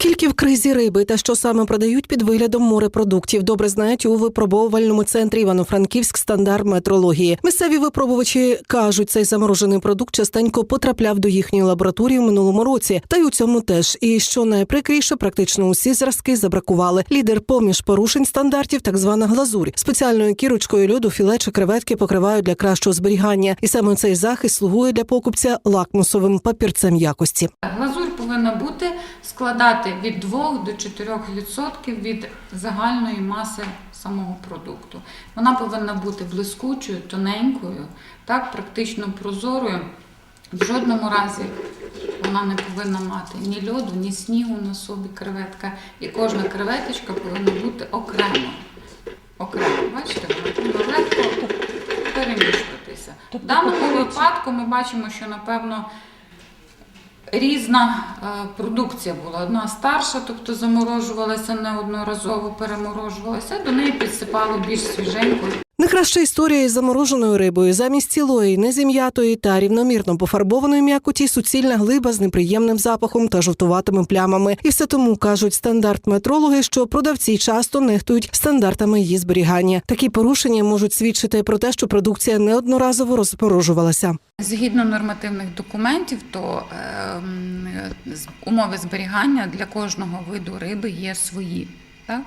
Скільки в кризі риби та що саме продають під виглядом морепродуктів, добре знають у випробовувальному центрі Івано-Франківськ стандарт метрології. Місцеві випробувачі кажуть, цей заморожений продукт частенько потрапляв до їхньої лабораторії в минулому році, та й у цьому теж. І що найприкріше, практично усі зразки забракували. Лідер поміж порушень стандартів, так звана глазурь. Спеціальною кірочкою льоду філе чи креветки покривають для кращого зберігання, і саме цей захист слугує для покупця лакмусовим папірцем якості. Глазурь повинна бути складати від 2 до 4% від загальної маси самого продукту. Вона повинна бути блискучою, тоненькою, так, практично прозорою. В жодному разі вона не повинна мати ні льоду, ні снігу на собі креветка. І кожна креветочка повинна бути окремо. Окремо, бачите, вона повинна легко перемішуватися. В даному випадку ми бачимо, що напевно різна е, продукція була. Одна старша, тобто заморожувалася неодноразово, переморожувалася, до неї підсипало більш свіженькою. Найкраща історія із замороженою рибою замість цілої, незім'ятої та рівномірно пофарбованої м'якоті суцільна глиба з неприємним запахом та жовтуватими плямами. І все тому кажуть стандарт метрологи, що продавці часто нехтують стандартами її зберігання. Такі порушення можуть свідчити про те, що продукція неодноразово розморожувалася. Згідно нормативних документів, то з- умови зберігання для кожного виду риби є свої. Так?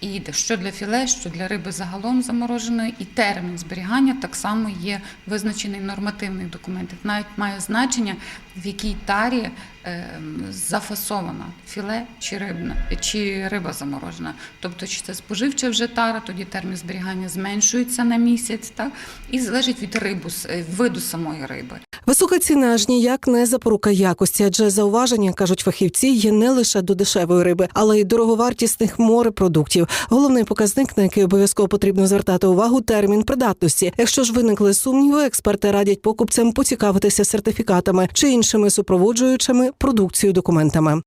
І що для філе, що для риби загалом замороженої, і термін зберігання так само є визначений в нормативних документах. Навіть має значення, в якій тарі ем, зафасована філе чи рибна, чи риба заморожена. Тобто, чи це споживча вже тара, тоді термін зберігання зменшується на місяць, так? і залежить від рибу, е, виду самої риби. Висока ціна ж ніяк не запорука якості, адже зауваження кажуть фахівці є не лише до дешевої риби, але й дороговартісних морепродуктів. Головний показник, на який обов'язково потрібно звертати увагу, термін придатності. Якщо ж виникли сумніви, експерти радять покупцям поцікавитися сертифікатами чи іншими супроводжуючими продукцію документами.